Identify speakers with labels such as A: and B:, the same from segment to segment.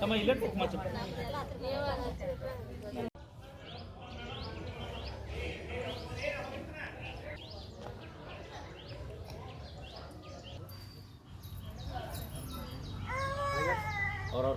A: ತಮ್ಮ ಇಲ್ಲೇ ಕುಕ್ಮ ಚಪ್ಪ ಅವ್ರವ್ರ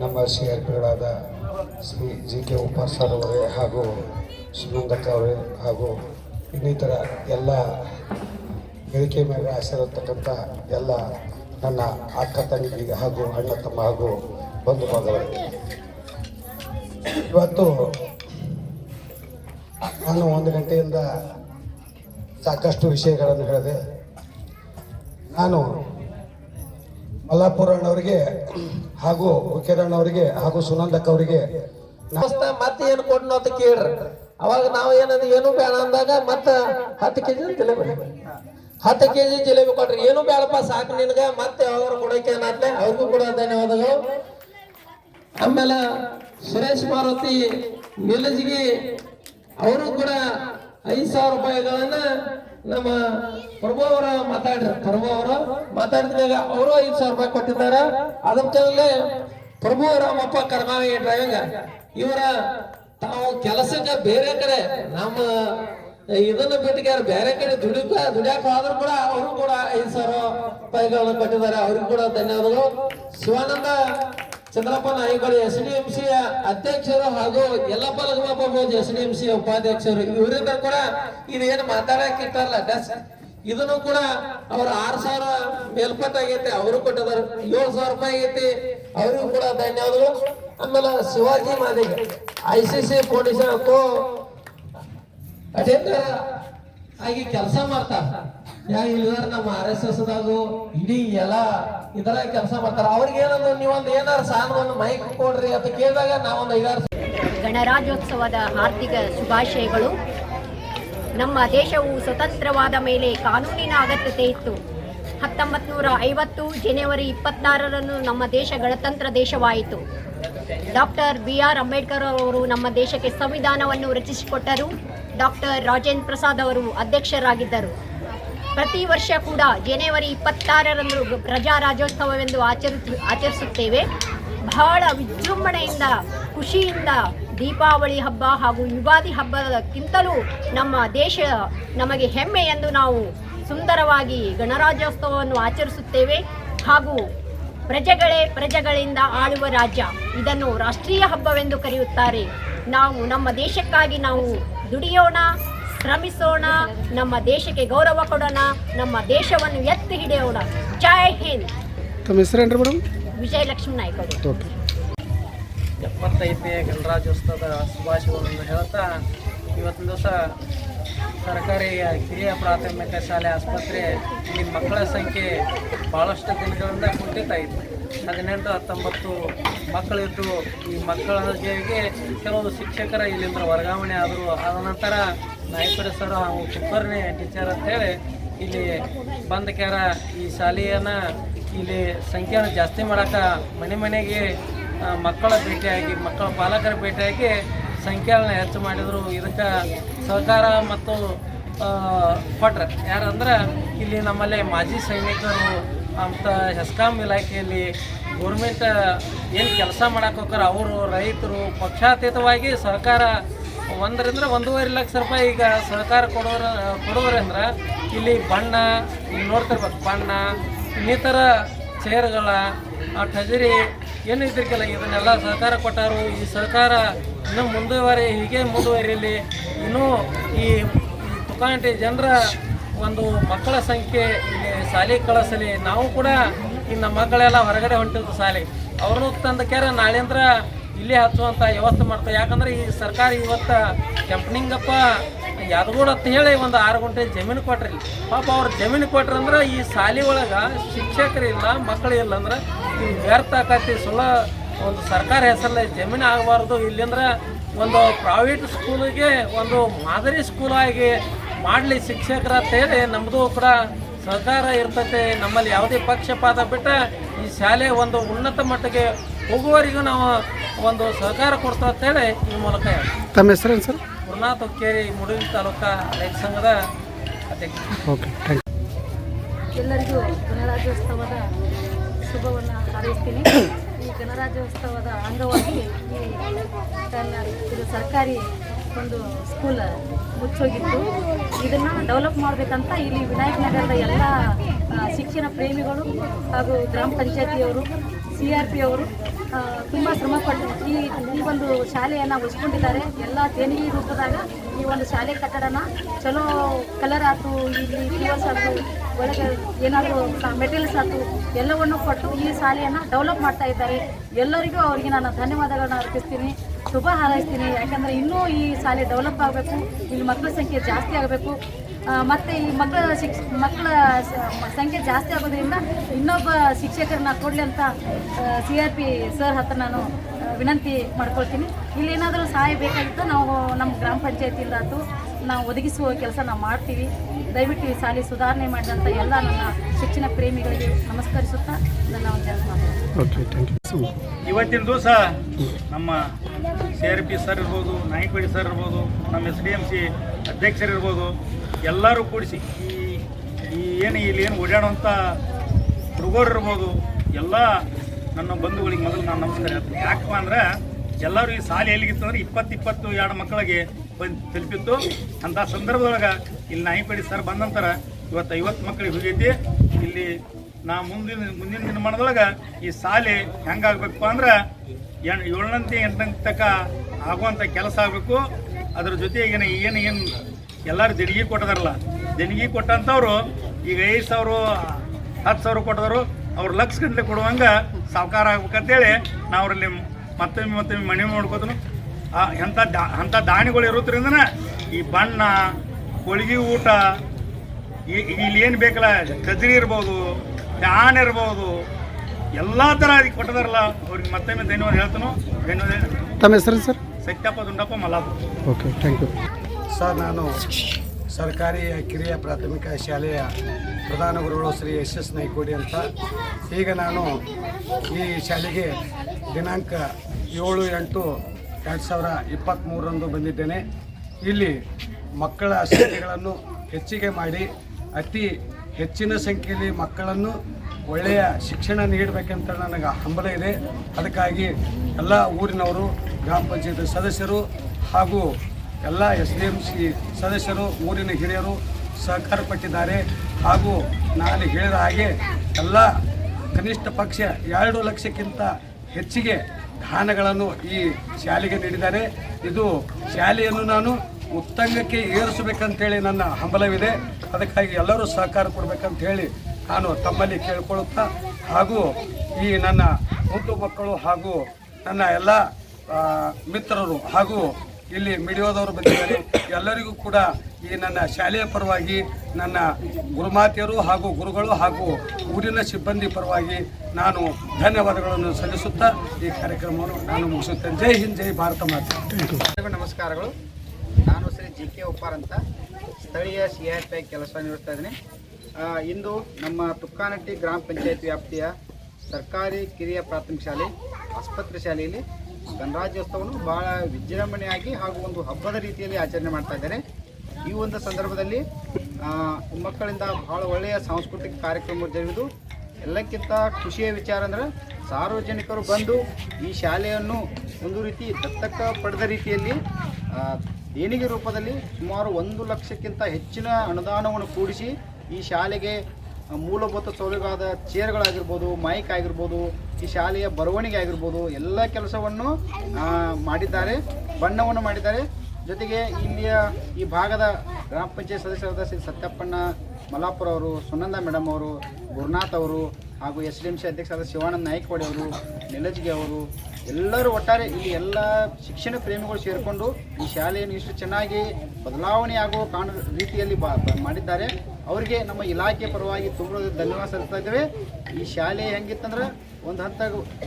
B: ನಮ್ಮ C R ಪಿಗಳಾದ Shri G K Upar sir ಅವರೇ ಹಾಗೂ ಸುನಂದಕ್ಕ ಅವರೇ ಹಾಗೂ ಇನ್ನಿತರ ಎಲ್ಲ ವೇದಿಕೆ ಮೇಲೆ ಹಾಸಿರತಕ್ಕಂಥ ಎಲ್ಲ ನನ್ನ ಅಕ್ಕ ತಂಗಿಗೆ ಹಾಗೂ ಅಣ್ಣ ತಮ್ಮ ಹಾಗೂ ಬಂಧು ಬಾಂಧವರಿಗೆ. ಇವತ್ತು ನಾನು ಒಂದು ಗಂಟೆಯಿಂದ ಸಾಕಷ್ಟು ವಿಷಯಗಳನ್ನು ಹೇಳಿದೆ. ನಾನು ಮಲ್ಲಾಪುರಣ್ಣವರಿಗೆ ಹಾಗೂ ಹುಕ್ಕೇರಣ್ಣವರಿಗೆ ಹಾಗೂ ಸುನಂದಕ್ಕ ಅವರಿಗೆ
C: ಮತ್ತೆ ಏನು ಕೊಡ್ನು ಅಂತ ಕೇಳ್ರಿ. ಅವಾಗ ನಾವು ಏನದು, ಏನು ಬೇಡ ಅಂದಾಗ ಮತ್ತ ಹತ್ತು ಕೆಜಿ ಜಿಲೇಬಿ ಹತ್ತು ಕೆಜಿ ಜಿಲೇಬಿ ಕೊಟ್ರಿ. ಏನು ಬೇಡಪ್ಪ, ಸಾಕು ನಿನಗೆ, ಮತ್ತೆ ಯಾವಾಗ ಕೊಡಕ್ಕೆ ಏನಾದ್ಲೆ ಅವ್ರಿಗೂ ಕೂಡ ಧನ್ಯವಾದಗಳು. ಆಮೇಲೆ ಸುರೇಶ್ ಮಾರುತಿ ಮಿಲಜ್ಗಿ ಅವರು ಕೂಡ ಐದು ಸಾವಿರ ರೂಪಾಯಿಗಳನ್ನ ನಮ್ಮ ಪ್ರಭು ಅವರ ಮಾತಾಡ್ರಿ, ಪ್ರಭು ಅವರು ಮಾತಾಡಿದಾಗ ಅವರು ಐದು ಸಾವಿರ ರೂಪಾಯಿ ಕೊಟ್ಟಿದ್ದಾರೆ. ಅದಕ್ಕೆ ಪ್ರಭು ರಾಮಪ್ಪ ಕರ್ಮಾವಿ ಡ್ರೈವಿಂಗ್ ಇವರ ತಾವು ಕೆಲಸಕ್ಕೆ ಬೇರೆ ಕಡೆ, ನಮ್ಮ ಇದನ್ನ ಬಿಟ್ಟಿಗೆ ಬೇರೆ ಕಡೆ ದುಡಿಕ, ದುಡಿಯಾಕ ಆದ್ರೂ ಕೂಡ ಅವರು ಕೂಡ ಐದು ಸಾವಿರ ರೂಪಾಯಿಗಳನ್ನು ಕೊಟ್ಟಿದ್ದಾರೆ. ಅವ್ರಿಗೂ ಕೂಡ ಧನ್ಯವಾದಗಳು. ಶಿವಾನಂದ ಚಂದ್ರಪ್ಪ ನಾಯಿಗಳು ಎಸ್ ಡಿ ಎಂ ಸಿ ಅಧ್ಯಕ್ಷರು ಹಾಗೂ Yallappa Lagamappa S D M C ಉಪಾಧ್ಯಕ್ಷರು ಇವರಿಂದ ಕೂಡ ಇದೇನು ಮಾತಾಡಕ್ ಇಟ್ಟಾರಲ್ಲ ಡಸ್ ಇದನ್ನು ಕೂಡ ಅವ್ರ ಆರ್ ಸಾವಿರ ಮೇಲ್ಪಟ್ಟ ಆಗೈತಿ, ಅವರು ಕೊಟ್ಟಿದ್ದಾರೆ. ಏಳು ಸಾವಿರ ರೂಪಾಯಿ ಆಗೈತಿ, ಅವರಿಗೂ ಕೂಡ ಧನ್ಯವಾದಗಳು. ಆಮೇಲೆ ಶಿವಾಜಿ ಮಾದಿ ಐ ಸಿ ಸಿ ಫೌಂಡೇಶನ್ ಆಗಿ ಕೆಲಸ ಮಾಡ್ತಾರ. ಯಾ ಇಲ್ಲಾರ ನಮ್ಮ ಆರ್ ಎಸ್ ಎಸ್ ದಾಗು ಇಡೀ ಕೆಲಸ ಮಾಡ್ತಾರ. ಅವ್ರಿಗೆ ಏನಂದ್ರೆ ನೀವೊಂದು ಏನಾರ ಒಂದು ಮೈಕ್ ಕೊಡ್ರಿ ಅಂತ ಕೇಳಿದಾಗ ನಾವೊಂದು ಐದಾರು
D: ಗಣರಾಜ್ಯೋತ್ಸವದ ಹಾರ್ದಿಕ ಶುಭಾಶಯಗಳು. ನಮ್ಮ ದೇಶವು ಸ್ವತಂತ್ರವಾದ ಮೇಲೆ ಕಾನೂನಿನ ಅಗತ್ಯತೆ ಇತ್ತು. ಹತ್ತೊಂಬತ್ತು ನೂರ ಐವತ್ತು ಜನವರಿ ಇಪ್ಪತ್ತಾರರಂದು ನಮ್ಮ ದೇಶ ಗಣತಂತ್ರ ದೇಶವಾಯಿತು. ಡಾಕ್ಟರ್ ಬಿ ಆರ್ ಅಂಬೇಡ್ಕರ್ ಅವರು ನಮ್ಮ ದೇಶಕ್ಕೆ ಸಂವಿಧಾನವನ್ನು ರಚಿಸಿಕೊಟ್ಟರು. ಡಾಕ್ಟರ್ ರಾಜೇಂದ್ರ ಪ್ರಸಾದ್ ಅವರು ಅಧ್ಯಕ್ಷರಾಗಿದ್ದರು. ಪ್ರತಿ ವರ್ಷ ಕೂಡ ಜನವರಿ ಇಪ್ಪತ್ತಾರರಂದು ಪ್ರಜಾ ರಾಜ್ಯೋತ್ಸವವೆಂದು ಆಚರಿ ಆಚರಿಸುತ್ತೇವೆ. ಬಹಳ ವಿಜೃಂಭಣೆಯಿಂದ, ಖುಷಿಯಿಂದ ದೀಪಾವಳಿ ಹಬ್ಬ ಹಾಗೂ ಯುಗಾದಿ ಹಬ್ಬದಕ್ಕಿಂತಲೂ ನಮ್ಮ ದೇಶ ನಮಗೆ ಹೆಮ್ಮೆ ಎಂದು ನಾವು ಸುಂದರವಾಗಿ ಗಣರಾಜ್ಯೋತ್ಸವವನ್ನು ಆಚರಿಸುತ್ತೇವೆ. ಹಾಗೂ ಪ್ರಜೆಗಳೇ ಪ್ರಜೆಗಳಿಂದ ಆಳುವ ರಾಜ್ಯ. ಇದನ್ನು ರಾಷ್ಟ್ರೀಯ ಹಬ್ಬವೆಂದು ಕರೆಯುತ್ತಾರೆ. ನಾವು ನಮ್ಮ ದೇಶಕ್ಕಾಗಿ ನಾವು ದುಡಿಯೋಣ. ಶ್ರಮಿಸೋಣ ನಮ್ಮ ದೇಶಕ್ಕೆ ಗೌರವ ಕೊಡೋಣ ನಮ್ಮ ದೇಶವನ್ನು ಎತ್ತಿ ಹಿಡಿಯೋಣ. ಜೈ ಹಿಂದ್.
B: ತಮ್ಮ ಹೆಸರೇನ್ರಿ ಮೇಡಮ್?
D: ವಿಜಯಲಕ್ಷ್ಮಿ ನಾಯ್ಕ ಅವರು.
E: ಎಪ್ಪತ್ತೈದನೇ ಗಣರಾಜ್ಯೋತ್ಸವದ ಶುಭಾಶಯಗಳನ್ನು ಹೇಳ್ತಾ ಇವತ್ತಿನ ದಿವಸ
F: ಸರ್ಕಾರಿ ಕಿರಿಯ ಪ್ರಾಥಮಿಕ ಶಾಲೆ ಆಸ್ಪತ್ರೆ ಇಲ್ಲಿ ಮಕ್ಕಳ ಸಂಖ್ಯೆ ಭಾಳಷ್ಟು ದಿನಗಳಿಂದ ಕುಂಠಿತ ಇತ್ತು ಹದಿನೆಂಟು, ಹತ್ತೊಂಬತ್ತು ಮಕ್ಕಳಿದ್ದು ಈ ಮಕ್ಕಳಿಗೆ ಕೆಲವು ಶಿಕ್ಷಕರ ಇಲ್ಲಿಂದ ವರ್ಗಾವಣೆ ಆದರು ಆದ ನಂತರ ನಾಯಕರ ಸರ್ ಹಾಗೂ ಕುಕ್ಕರ್ನೆ ಟೀಚರ್ ಅಂತೇಳಿ ಇಲ್ಲಿ ಬಂದ ಕ್ಯಾರ ಈ ಶಾಲೆಯನ್ನು ಇಲ್ಲಿ ಸಂಖ್ಯೆಯನ್ನು ಜಾಸ್ತಿ ಮಾಡೋಕೆ ಮನೆ ಮನೆಗೆ ಮಕ್ಕಳ ಭೇಟಿಯಾಗಿ, ಮಕ್ಕಳ ಪಾಲಕರ ಭೇಟಿಯಾಗಿ ಸಂಖ್ಯೆಗಳನ್ನ ಹೆಚ್ಚು ಮಾಡಿದರು. ಇದಕ್ಕೆ ಸಹಕಾರ ಮತ್ತು ಕೊಟ್ರೆ. ಯಾರಂದ್ರೆ ಇಲ್ಲಿ ನಮ್ಮಲ್ಲಿ ಮಾಜಿ ಸೈನಿಕರು ಅಂತ ಹೆಸ್ಕಾಮ್ ಇಲಾಖೆಯಲ್ಲಿ ಗೌರ್ಮೆಂಟ್ ಏನು ಕೆಲಸ ಮಾಡೋಕ್ಕೋಕ್ಕಾರ ಅವರು ರೈತರು ಪಕ್ಷಾತೀತವಾಗಿ ಸರ್ಕಾರ ಒಂದರಿಂದ ಒಂದೂವರೆ ಲಕ್ಷ ರೂಪಾಯಿ ಈಗ ಸರ್ಕಾರ ಕೊಡೋರ ಕೊಡೋದ್ರಿಂದ ಇಲ್ಲಿ ಬಣ್ಣ, ಇಲ್ಲಿ ನೋಡ್ತಿರ್ಬೇಕು, ಬಣ್ಣ, ಇನ್ನಿತರ ಚೇರ್ಗಳ, ಆ ಟಜರಿ ಏನು ಇದ್ರಿಕಲ್ಲ ಇದನ್ನೆಲ್ಲ ಸರ್ಕಾರ ಕೊಟ್ಟಾರು. ಈ ಸರ್ಕಾರ ಇನ್ನೂ ಮುಂದುವರಿ, ಹೀಗೆ ಮುಂದುವರಿಲಿ. ಇನ್ನೂ ಈ ತುಕಾಂಟಿ ಜನರ ಒಂದು ಮಕ್ಕಳ ಸಂಖ್ಯೆ ಇಲ್ಲಿ ಶಾಲೆ ಕಳಿಸಲಿ. ನಾವು ಕೂಡ ಇನ್ನು ಮಕ್ಕಳೆಲ್ಲ ಹೊರಗಡೆ ಹೊಂಟಿದ್ದು ಶಾಲೆ. ಅವ್ರನ್ನೂ ತಂದ ಕ್ಯಾರ ನಾಳೆಂದ್ರ ಇಲ್ಲೇ ಹಚ್ಚುವಂಥ ವ್ಯವಸ್ಥೆ ಮಾಡ್ತಾರೆ. ಯಾಕಂದ್ರೆ ಈ ಸರ್ಕಾರ ಇವತ್ತು ಕೆಂಪನಿಂಗಪ್ಪ ಯಾದಗೂಡ ಅಂತ ಹೇಳಿ ಒಂದು ಆರು ಗಂಟೆ ಜಮೀನು ಕೊಟ್ರಿ. ಪಾಪ ಅವ್ರು ಜಮೀನು ಕೊಟ್ರಂದ್ರೆ ಈ ಶಾಲೆ ಒಳಗೆ ಶಿಕ್ಷಕರಿಲ್ಲ ಮಕ್ಕಳು ಇಲ್ಲ ಅಂದ್ರೆ ಈ ವ್ಯರ್ಥ ಆಕತಿ ಸುಳ್ಳ ಒಂದು ಸರ್ಕಾರ ಹೆಸರಲ್ಲಿ ಜಮೀನು ಆಗಬಾರ್ದು. ಇಲ್ಲಿಂದ್ರೆ ಒಂದು ಪ್ರೈವೇಟ್ ಸ್ಕೂಲಿಗೆ ಒಂದು ಮಾದರಿ ಸ್ಕೂಲಾಗಿ ಮಾಡಲಿ ಶಿಕ್ಷಕರ ಅಂತ ಹೇಳಿ ನಮ್ಮದು ಕೂಡ ಸಹಕಾರ ಇರ್ತತೆ ನಮ್ಮಲ್ಲಿ ಯಾವುದೇ ಪಕ್ಷಪಾತ ಬಿಟ್ಟ ಈ ಶಾಲೆ ಒಂದು ಉನ್ನತ ಮಟ್ಟಕ್ಕೆ ಹೋಗುವವರಿಗೂ ನಾವು ಒಂದು ಸಹಕಾರ ಕೊಡ್ತೇವೆ ಅಂತೇಳಿ ಈ ಮೂಲಕ
G: ತಮ್ಮ ಹೆಸರೇನು ಸರ್?
F: ಗುರುನಾಥ್ ಹುಕ್ಕೇರಿ ಮುಡುಗಿ ತಾಲೂಕಾ ರೈತ ಸಂಘದ ಅಧ್ಯಕ್ಷ.
G: ಓಕೆ ಥ್ಯಾಂಕ್
H: ಎಲ್ಲರಿಗೂ ಗಣರಾಜ್ಯೋತ್ಸವದ ಶುಭವನ್ನು ಹಾರೈಸ್ತೀನಿ. ಈ ಗಣರಾಜ್ಯೋತ್ಸವದ ಅಂಗವಾಗಿ ಈ ತನ್ನ ಇದು ಸರ್ಕಾರಿ ಒಂದು ಸ್ಕೂಲ್ ಮುಚ್ಚೋಗಿತ್ತು. ಇದನ್ನು ಡೆವಲಪ್ ಮಾಡಬೇಕಂತ ಇಲ್ಲಿ ವಿನಾಯಕ ನಗರದ ಎಲ್ಲ ಶಿಕ್ಷಣ ಪ್ರೇಮಿಗಳು ಹಾಗೂ ಗ್ರಾಮ ಪಂಚಾಯತಿಯವರು ಸಿ ಆರ್ ಪಿ ಅವರು ತುಂಬ ಶ್ರಮಪಟ್ಟು ಈ ಈ ಒಂದು ಶಾಲೆಯನ್ನು ಉಳಿಸ್ಕೊಂಡಿದ್ದಾರೆ ಎಲ್ಲ ದೇಣಿಗೆ ರೂಪದಾಗ ಈ ಒಂದು ಶಾಲೆ ಕಟ್ಟಡನ ಚಲೋ ಕಲರ್ ಆಯ್ತು ಇಲ್ಲಿ ಫ್ಲವರ್ಸ್ ಆಯ್ತು ಒಳಗೆ ಏನಾದರೂ ಮೆಟೀರಿಯಲ್ಸ್ ಆಯ್ತು ಎಲ್ಲವನ್ನು ಕೊಟ್ಟು ಈ ಶಾಲೆಯನ್ನು ಡೆವಲಪ್ ಮಾಡ್ತಾ ಇದ್ದಾರೆ. ಎಲ್ಲರಿಗೂ ಅವರಿಗೆ ನಾನು ಧನ್ಯವಾದಗಳನ್ನ ಅರ್ಪಿಸ್ತೀನಿ. ಶುಭ ಹಾರೈಸ್ತೀನಿ. ಯಾಕಂದರೆ ಇನ್ನೂ ಈ ಶಾಲೆ ಡೆವಲಪ್ ಆಗಬೇಕು ಇಲ್ಲಿ ಮಕ್ಕಳ ಸಂಖ್ಯೆ ಜಾಸ್ತಿ ಆಗಬೇಕು. ಮತ್ತು ಈ ಮಕ್ಕಳ ಶಿಕ್ಷ ಮಕ್ಕಳ ಸಂಖ್ಯೆ ಜಾಸ್ತಿ ಆಗೋದ್ರಿಂದ ಇನ್ನೊಬ್ಬ ಶಿಕ್ಷಕರನ್ನ ಕೊಡಲಿ ಅಂತ ಸಿ ಆರ್ ಪಿ ಸರ್ ಹತ್ರ ನಾನು ವಿನಂತಿ ಮಾಡ್ಕೊಳ್ತೀನಿ. ಇಲ್ಲಿ ಏನಾದರೂ ಸಹಾಯ ಬೇಕಾಗಿತ್ತು ನಾವು ನಮ್ಮ ಗ್ರಾಮ ಪಂಚಾಯತಿಯಿಂದ ಆಯಿತು ನಾವು ಒದಗಿಸುವ ಕೆಲಸ ನಾವು ಮಾಡ್ತೀವಿ. ದಯವಿಟ್ಟು ಈ ಶಾಲೆ ಸುಧಾರಣೆ ಮಾಡಿದಂಥ ಎಲ್ಲ ನನ್ನ ಶಿಕ್ಷಣ ಪ್ರೇಮಿಗಳಿಗೆ ನಮಸ್ಕರಿಸುತ್ತಾ ನನ್ನ ಒಂದು ಕೆಲಸ ಮಾಡ್ತೀನಿ
G: ಓಕೆ ಥ್ಯಾಂಕ್ ಯು
A: ಇವತ್ತಿನ ದಿವಸ ನಮ್ಮ ಸಿ ಆರ್ ಪಿ ಸರ್ ಇರ್ಬೋದು ನಾಯಕವಾಡಿ ಸರ್ ಇರ್ಬೋದು, ನಮ್ಮ ಎಸ್ ಡಿ ಎಂ ಸಿ ಅಧ್ಯಕ್ಷರಿರ್ಬೋದು ಎಲ್ಲರೂ ಕೂಡಿಸಿ ಈ ಈ ಏನು ಇಲ್ಲಿ ಏನು ಓಡಾಡುವಂಥ ಹುಡುಗರು ಇರ್ಬೋದು, ಎಲ್ಲ ನನ್ನ ಬಂಧುಗಳಿಗೆ ಮೊದಲು ನಾನು ನಮಸ್ಕಾರ ಹೇಳ್ತೀನಿ. ಯಾಕಪ್ಪ ಅಂದ್ರೆ ಎಲ್ಲರೂ ಈ ಸಾಲಿ ಎಲ್ಲಿಗಿತ್ತು ಅಂದರೆ ಇಪ್ಪತ್ತು ಇಪ್ಪತ್ತು ಎರಡು ಮಕ್ಕಳಿಗೆ ಬಂದು ತಲುಪಿತ್ತು. ಅಂಥ ಸಂದರ್ಭದೊಳಗೆ ಇಲ್ಲಿ ನಾಯಿಪಡಿ ಸರ್ ಬಂದ ನಂತರ ಇವತ್ತು ಐವತ್ತು ಮಕ್ಕಳಿಗೆ ಹೋಗೈತಿ ಇಲ್ಲಿ ನಾ ಮುಂದಿನ ಮುಂದಿನ ದಿನಮಾನದೊಳಗೆ ಈ ಶಾಲೆ ಹೆಂಗಾಗಬೇಕಪ್ಪ ಅಂದ್ರೆ ಎಣ್ ಏಳನಂತೆ ಎಂಟನೇ ತಕ್ಕ ಆಗುವಂಥ ಕೆಲಸ ಆಗಬೇಕು. ಅದ್ರ ಜೊತೆಗೆ ಏನು ಏನು ಎಲ್ಲರೂ ದೇಣಿಗೆ ಕೊಟ್ಟದಾರಲ್ಲ. ದೇಣಿಗೆ ಕೊಟ್ಟಂಥವ್ರು ಈಗ ಐದು ಸಾವಿರ, ಹತ್ತು ಸಾವಿರ ಕೊಟ್ಟವರು ಅವ್ರು ಲಕ್ಷ ಗಂಟೆ ಕೊಡುವಂಗ ಸಾವುಕಾರ ಆಗ್ಬೇಕಂತೇಳಿ ನಾವು ಅವರಲ್ಲಿ ಮತ್ತೊಮ್ಮೆ ಮತ್ತೊಮ್ಮೆ ಮನವಿ ಮಾಡ್ಕೋತನು. ಎಂಥ ದಾ ಅಂಥ ದಾಣಿಗಳು ಇರೋದ್ರಿಂದನ ಈ ಬಣ್ಣ, ಹೋಳಿಗೆ ಊಟ ಇಲ್ಲಿ ಏನು ಬೇಕಲ್ಲ ಕದ್ರಿ ಇರ್ಬೋದು ಫ್ಯಾನ್ ಇರ್ಬೋದು ಎಲ್ಲ ಥರ ಅದಕ್ಕೆ ಕೊಟ್ಟದಾರಲ್ಲ ಅವ್ರಿಗೆ ಮತ್ತೊಮ್ಮೆ ಧನ್ಯವಾದ ಹೇಳ್ತಾನು. ಧನ್ಯವಾದ.
G: ತಮ್ಮ ಹೆಸರು sir?
A: Satyappa Dundappa Mallapur.
G: Okay thank you
B: sir ನಾನು ಸರ್ಕಾರಿ ಕಿರಿಯ ಪ್ರಾಥಮಿಕ ಶಾಲೆಯ ಪ್ರಧಾನ ಗುರುಗಳು ಶ್ರೀ ಎಸ್ ಎಸ್ ನೈಕೋಡಿ ಅಂತ. ಈಗ ನಾನು ಈ ಶಾಲೆಗೆ ದಿನಾಂಕ ಏಳು ಎಂಟು ಎರಡು ಸಾವಿರ ಇಪ್ಪತ್ತ್ಮೂರರಂದು ಬಂದಿದ್ದೇನೆ. ಇಲ್ಲಿ ಮಕ್ಕಳ ಸಂಖ್ಯೆಗಳನ್ನು ಹೆಚ್ಚಿಗೆ ಮಾಡಿ ಅತಿ ಹೆಚ್ಚಿನ ಸಂಖ್ಯೆಯಲ್ಲಿ ಮಕ್ಕಳನ್ನು ಒಳ್ಳೆಯ ಶಿಕ್ಷಣ ನೀಡಬೇಕಂತ ನನಗೆ ಹಂಬಲ ಇದೆ. ಅದಕ್ಕಾಗಿ ಎಲ್ಲ ಊರಿನವರು, ಗ್ರಾಮ ಪಂಚಾಯತ್ ಸದಸ್ಯರು ಹಾಗೂ ಎಲ್ಲ ಎಸ್ ಡಿ ಎಂ ಸಿ ಸದಸ್ಯರು, ಊರಿನ ಹಿರಿಯರು ಸಹಕಾರ ಪಟ್ಟಿದ್ದಾರೆ ಹಾಗೂ ನಾನು ಹೇಳಿದ ಹಾಗೆ ಎಲ್ಲ ಕನಿಷ್ಠ ಪಕ್ಷ ಎರಡು ಲಕ್ಷಕ್ಕಿಂತ ಹೆಚ್ಚಿಗೆ ದಾನಗಳನ್ನು ಈ ಶಾಲೆಗೆ ನೀಡಿದ್ದಾರೆ. ಇದು ಶಾಲೆಯನ್ನು ನಾನು ಉತ್ತಂಗಕ್ಕೆ ಏರಿಸಬೇಕಂತೇಳಿ ನನ್ನ ಹಂಬಲವಿದೆ. ಅದಕ್ಕಾಗಿ ಎಲ್ಲರೂ ಸಹಕಾರ ಕೊಡಬೇಕಂತ ಹೇಳಿ ನಾನು ತಮ್ಮಲ್ಲಿ ಕೇಳಿಕೊಳ್ಳುತ್ತಾ ಹಾಗೂ ಈ ನನ್ನ ಮುದ್ದು ಮಕ್ಕಳು ಹಾಗೂ ನನ್ನ ಎಲ್ಲ ಮಿತ್ರರು ಹಾಗೂ ಇಲ್ಲಿ ಮಿಡಿಯೋದವರು ಬಂದಿದ್ದಾರೆ. ಎಲ್ಲರಿಗೂ ಕೂಡ
I: ಈ ನನ್ನ ಶಾಲೆಯ ಪರವಾಗಿ ನನ್ನ ಗುರುಮಾತೆಯರು ಹಾಗೂ ಗುರುಗಳು ಹಾಗೂ ಊರಿನ ಸಿಬ್ಬಂದಿ ಪರವಾಗಿ ನಾನು ಧನ್ಯವಾದಗಳನ್ನು ಸಲ್ಲಿಸುತ್ತಾ ಈ ಕಾರ್ಯಕ್ರಮವನ್ನು ನಾನು ಮುಗಿಸುತ್ತೇನೆ. ಜೈ ಹಿಂದ್, ಜೈ ಭಾರತ ಮಾತೆ.
J: ನಮಸ್ಕಾರಗಳು. ಜಿ ಕೆ ಉಪ್ಪಾರ್ ಅಂತ ಸ್ಥಳೀಯ ಸಿ ಆರ್ ಪಿ ಕೆಲಸ ನಿರ್ವಹಿಸ್ತಾ ಇದ್ದೀನಿ. ಇಂದು ನಮ್ಮ ತುಕ್ಕಾನಟ್ಟಿ ಗ್ರಾಮ ಪಂಚಾಯತ್ ವ್ಯಾಪ್ತಿಯ ಸರ್ಕಾರಿ ಕಿರಿಯ ಪ್ರಾಥಮಿಕ ಶಾಲೆ, ಆಸ್ಪತ್ರೆ ಶಾಲೆಯಲ್ಲಿ ಗಣರಾಜ್ಯೋತ್ಸವವನ್ನು ಭಾಳ ವಿಜೃಂಭಣೆಯಾಗಿ ಹಾಗೂ ಒಂದು ಹಬ್ಬದ ರೀತಿಯಲ್ಲಿ ಆಚರಣೆ ಮಾಡ್ತಾ ಇದ್ದಾರೆ. ಈ ಒಂದು ಸಂದರ್ಭದಲ್ಲಿ ಮಕ್ಕಳಿಂದ ಬಹಳ ಒಳ್ಳೆಯ ಸಾಂಸ್ಕೃತಿಕ ಕಾರ್ಯಕ್ರಮ ಜರುಗಿದು, ಎಲ್ಲಕ್ಕಿಂತ ಖುಷಿಯ ವಿಚಾರ ಅಂದ್ರೆ ಸಾರ್ವಜನಿಕರು ಬಂದು ಈ ಶಾಲೆಯನ್ನು ಒಂದು ರೀತಿ ದತ್ತಕ ಪಡೆದ ರೀತಿಯಲ್ಲಿ ದೇಣಿಗೆ ರೂಪದಲ್ಲಿ ಸುಮಾರು ಒಂದು ಲಕ್ಷಕ್ಕಿಂತ ಹೆಚ್ಚಿನ ಅನುದಾನವನ್ನು ಕೂಡಿಸಿ ಈ ಶಾಲೆಗೆ ಮೂಲಭೂತ ಸೌಲಭ್ಯವಾದ ಚೇರ್ಗಳಾಗಿರ್ಬೋದು ಮೈಕ್ ಆಗಿರ್ಬೋದು, ಈ ಶಾಲೆಯ ಬರವಣಿಗೆ ಆಗಿರ್ಬೋದು, ಎಲ್ಲ ಕೆಲಸವನ್ನು ಮಾಡಿದ್ದಾರೆ, ಬಣ್ಣವನ್ನು ಮಾಡಿದ್ದಾರೆ. ಜೊತೆಗೆ ಇಲ್ಲಿಯ ಈ ಭಾಗದ ಗ್ರಾಮ ಪಂಚಾಯತ್ ಸದಸ್ಯರಾದ ಶ್ರೀ ಸತ್ಯಪ್ಪಣ್ಣ ಮಲ್ಲಾಪುರ ಅವರು, ಸುನಂದ ಮೇಡಮ್ ಅವರು, ಗುರುನಾಥ್ ಅವರು ಹಾಗೂ ಎಸ್ ಡಿ ಎಂ ಸಿ ಅಧ್ಯಕ್ಷರಾದ ಶಿವಾನಂದ ನಾಯ್ಕವಾಡಿ ಅವರು ನೆಲಜ್ಗೆ ಅವರು ಎಲ್ಲರೂ ಒಟ್ಟಾರೆ ಇಲ್ಲಿ ಎಲ್ಲ ಶಿಕ್ಷಣ ಪ್ರೇಮಿಗಳು ಸೇರಿಕೊಂಡು ಈ ಶಾಲೆಯನ್ನು ಇಷ್ಟು ಚೆನ್ನಾಗಿ ಬದಲಾವಣೆ ಆಗುವ ಕಾಣ ರೀತಿಯಲ್ಲಿ ಮಾಡಿದ್ದಾರೆ. ಅವರಿಗೆ ನಮ್ಮ ಇಲಾಖೆ ಪರವಾಗಿ ತುಂಬ ಧನ್ಯವಾದ ಸಲ್ಲಿಸ್ತಾ ಇದ್ದೇವೆ. ಈ ಶಾಲೆ ಹೆಂಗಿತ್ತಂದ್ರೆ ಒಂದು ಹಂತ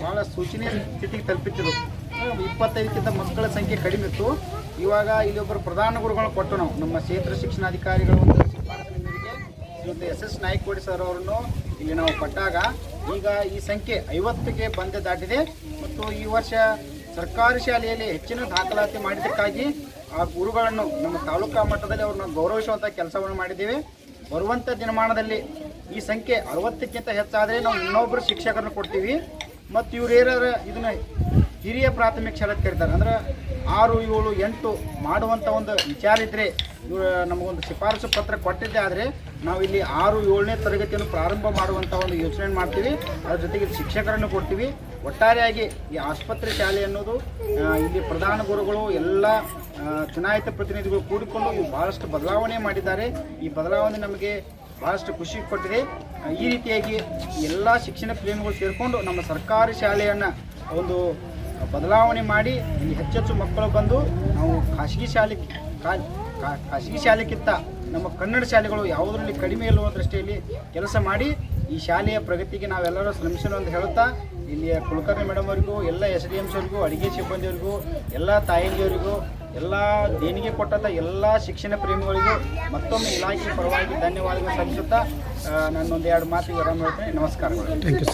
J: ಭಾಳ ಸೂಚನೆ ಸ್ಥಿತಿಗೆ ತಲುಪಿತ್ತು. ಇಪ್ಪತ್ತೈದಕ್ಕಿಂತ ಮಕ್ಕಳ ಸಂಖ್ಯೆ ಕಡಿಮೆ ಇತ್ತು. ಇವಾಗ ಇಲ್ಲಿ ಒಬ್ಬರು ಪ್ರಧಾನ ಗುರುಗಳನ್ನ ಕೊಟ್ಟು ನಾವು ನಮ್ಮ ಕ್ಷೇತ್ರ ಶಿಕ್ಷಣಾಧಿಕಾರಿಗಳ ಒಂದು ಶಿಫಾರಸಿನ ಮೇರೆಗೆ ಎಸ್ ಎಸ್ ನಾಯ್ಕೋಡಿ ಸರ್ ಅವರನ್ನು ಇಲ್ಲಿ ನಾವು ಕೊಟ್ಟಾಗ ಈಗ ಈ ಸಂಖ್ಯೆ ಐವತ್ತಕ್ಕೆ ಬಂದ ದಾಟಿದೆ. ಮತ್ತು ಈ ವರ್ಷ ಸರ್ಕಾರಿ ಶಾಲೆಯಲ್ಲಿ ಹೆಚ್ಚಿನ ದಾಖಲಾತಿ ಮಾಡಿದ್ದಕ್ಕಾಗಿ ಆ ಗುರುಗಳನ್ನು ನಮ್ಮ ತಾಲೂಕಾ ಮಟ್ಟದಲ್ಲಿ ಅವ್ರನ್ನ ಗೌರವಿಸುವಂಥ ಕೆಲಸವನ್ನು ಮಾಡಿದ್ದೇವೆ. ಬರುವಂಥ ದಿನಮಾನದಲ್ಲಿ ಈ ಸಂಖ್ಯೆ ಅರವತ್ತಕ್ಕಿಂತ ಹೆಚ್ಚಾದರೆ ನಾವು ಇನ್ನೊಬ್ಬರು ಶಿಕ್ಷಕರನ್ನು ಕೊಡ್ತೀವಿ. ಮತ್ತು ಇವ್ರು ಏನಾರ ಇದನ್ನ ಹಿರಿಯ ಪ್ರಾಥಮಿಕ ಶಾಲೆ ಕರೀತಾರೆ ಅಂದ್ರೆ ಆರು, ಏಳು, ಎಂಟು ಮಾಡುವಂಥ ಒಂದು ವಿಚಾರ ಇದ್ರೆ ಇವರು ನಮಗೊಂದು ಶಿಫಾರಸು ಪತ್ರ ಕೊಟ್ಟಿದ್ದೆ. ಆದರೆ ನಾವು ಇಲ್ಲಿ ಆರು, ಏಳನೇ ತರಗತಿಯನ್ನು ಪ್ರಾರಂಭ ಮಾಡುವಂಥ ಒಂದು ಯೋಚನೆ ಮಾಡ್ತೀವಿ. ಅದ್ರ ಜೊತೆಗೆ ಶಿಕ್ಷಕರನ್ನು ಕೊಡ್ತೀವಿ. ಒಟ್ಟಾರೆಯಾಗಿ ಈ ಆಸ್ಪತ್ರೆ ಶಾಲೆ ಅನ್ನೋದು ಇಲ್ಲಿ ಪ್ರಧಾನ ಗುರುಗಳು, ಎಲ್ಲ ಚುನಾಯಿತ ಪ್ರತಿನಿಧಿಗಳು ಕೂಡಿಕೊಂಡು ಭಾಳಷ್ಟು ಬದಲಾವಣೆ ಮಾಡಿದ್ದಾರೆ. ಈ ಬದಲಾವಣೆ ನಮಗೆ ಭಾಳಷ್ಟು ಖುಷಿ ಕೊಟ್ಟಿದೆ. ಈ ರೀತಿಯಾಗಿ ಎಲ್ಲ ಶಿಕ್ಷಣ ಪ್ರೇಮಿಗಳು ಸೇರಿಕೊಂಡು ನಮ್ಮ ಸರ್ಕಾರಿ ಶಾಲೆಯನ್ನು ಒಂದು ಬದಲಾವಣೆ ಮಾಡಿ ಇಲ್ಲಿ ಹೆಚ್ಚೆಚ್ಚು ಮಕ್ಕಳು ಬಂದು ನಾವು ಖಾಸಗಿ ಶಾಲೆ ಖಾಸಗಿ ಶಾಲೆಗಿಂತ ನಮ್ಮ ಕನ್ನಡ ಶಾಲೆಗಳು ಯಾವುದರಲ್ಲಿ ಕಡಿಮೆ ಇಲ್ಲುವ ದೃಷ್ಟಿಯಲ್ಲಿ ಕೆಲಸ ಮಾಡಿ ಈ ಶಾಲೆಯ ಪ್ರಗತಿಗೆ ನಾವೆಲ್ಲರೂ ಶ್ರಮಿಸೋಣ ಅಂತ ಹೇಳುತ್ತಾ ಇಲ್ಲಿಯ ಕುಲಕರ್ಣಿ ಮೇಡಮ್ ಅವರಿಗೂ, ಎಲ್ಲ ಎಸ್ ಡಿ ಎಮ್ಸ್ ಅವರಿಗೂ, ಅಡುಗೆ ಸಿಬ್ಬಂದಿಯವರಿಗೂ ಎಲ್ಲ ತಾಯಂದಿಯವರಿಗೂ ಎಲ್ಲ ದೇಣಿಗೆ ಕೊಟ್ಟಂಥ ಎಲ್ಲ ಶಿಕ್ಷಣ ಪ್ರೇಮಿಗಳಿಗೂ ಮತ್ತೊಮ್ಮೆ ಇಲಾಖೆ ಪರವಾಗಿ ಧನ್ಯವಾದಗಳು ಸಲ್ಲಿಸುತ್ತಾ ನಾನು ಎರಡು ಮಾತಿಗೆ ವಿರಾಮ ಹೇಳ್ತೇನೆ. ನಮಸ್ಕಾರಗಳು.
G: Thank you